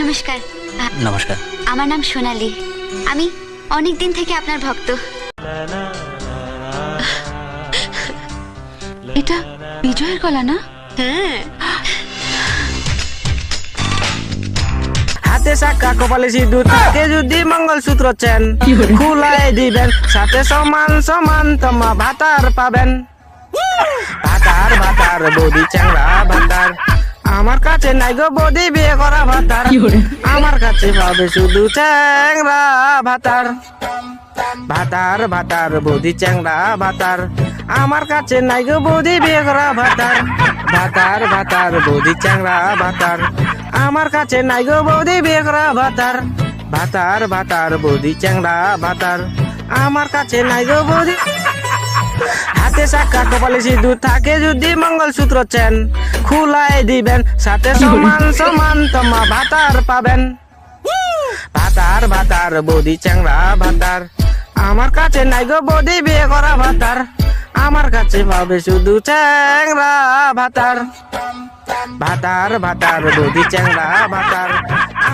নমস্কার। নমস্কার। আমার নাম সোনালি। আমি অনেক দিন থেকে আপনার ভক্ত। এটা বিজয়ের গলা না? হ্যাঁ। হাতে সাকা কপালে সিঁদুর থাকে যদি মঙ্গলসূত্র চেন। খুলাই দিবেন সাথে সমান সমান তোমা ভাতার পাবেন। ভাতার ভাতার বৌদি চ্যাংরা ভাতার। আমার কাছে নাই গো বৌদি বিয়ে করা ভাতার। আমার কাছে পাবে শুধু চ্যাংরা ভাতার। ভাতার ভাতার বৌদি চ্যাংরা ভাতার। আমার কাছে নাই গো বৌদি বিয়ে করা ভাতার। ভাতার ভাতার বৌদি চ্যাংরা ভাতার। আমার কাছে নাই গো বৌদি বিয়ে করা ভাতার। ভাতার ভাতার বৌদি চ্যাংরা ভাতার। আমার কাছে নাই গো বৌদি হাতে সাক্ষা কপালে সিঁদুর থাকে যদি মঙ্গলসূত্র চেন। খুলাই দিবেন, সাথে সমান সমান তোমা ভাতার পাবেন। ভাতার ভাতার, বৌদি চ্যাংরা ভাতার। আমার কাছে নাই গো বৌদি, বিয়ে করা ভাতার। আমার কাছে পাবে শুধু চ্যাংরা ভাতার। ভাতার ভাতার, বৌদি চ্যাংরা ভাতার।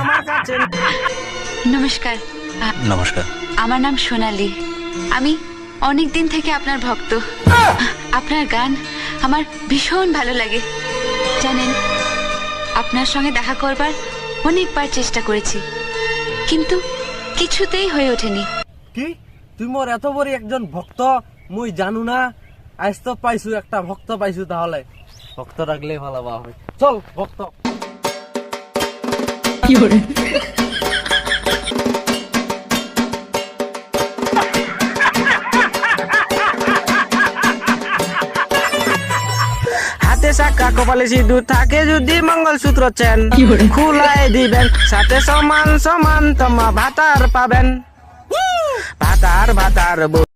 আমার কাছে নমস্কার। নমস্কার। আমার নাম সোনালি। আমি অনেক দিন থেকে আপনার ভক্ত। আপনার গান আমার ভীষণ ভালো লাগে। জানেন আপনার সঙ্গে দেখা করবার অনেকবার চেষ্টা করেছি কিন্তু কিছুতেই হয়ে ওঠেনি। কি? তুই মোর এত বড় একজন ভক্ত মুই জানু না। আজ তো পাইছু একটা ভক্ত পাইছু তাহলে। ভক্ত রাখলে ভালো বা হয় চল ভক্ত। হাতে সাক্ষা কপালে সিঁদুর থাকে যদি মঙ্গলসূত্র চেন। খুলাই দিবেন সাথে সমান সমান তোমা ভাতার পাবেন। ভাতার ভাতার